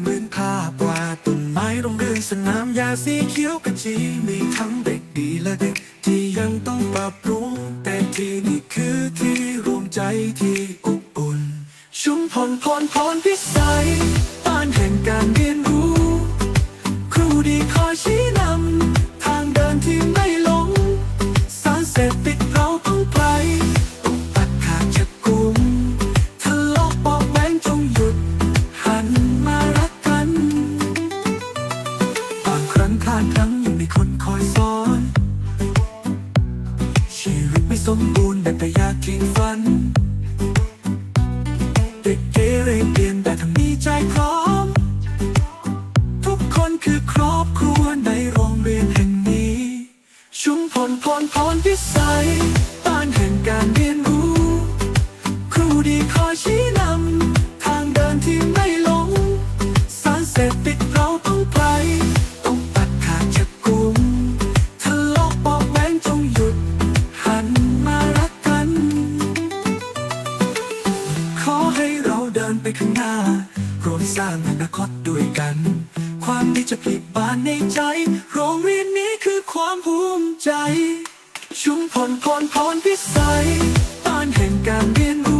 เหมือนภาพวาดต้นไม้ร่มรื่นสนามหญ้าสีเขียวกระจีมีทั้งเด็กดีและเด็กที่ยังต้องปรับปรุงแต่ที่นี่คือที่รวมใจที่อบอุ่น ชุมพลพรพรพิสัยบ้านแห่งการเรียนรู้ ครูดีคอยชี้นำ ทางเดินที่ไม่หลง สารเสพติดเราต้องไปาดพลั้งยังมีคนคอยสอน ชีวิตไม่สมบูรณ์แต่อยากทิ้งฝัน เด็กเกเรเปลี่ยนแต่ทั้งมีใจพร้อม ทุกคนคือครอบครัวในโรงเรียนแห่งนี้ ชุมพลพรพรพิสัยบ้านแห่งการเรียนรู้ ครูดีคอยชี้นำทางเดินที่ไม่หลงสารเสพติด ขอให้เราเดินไปข้างหน้ารวมสร้างอนาคตด้วยกัน ความดีจะผลิบานในใจ โรงเรียนนี้คือความภูมิใจ ชุมพลพรพรพิสัยบ้านแห่งการเรียน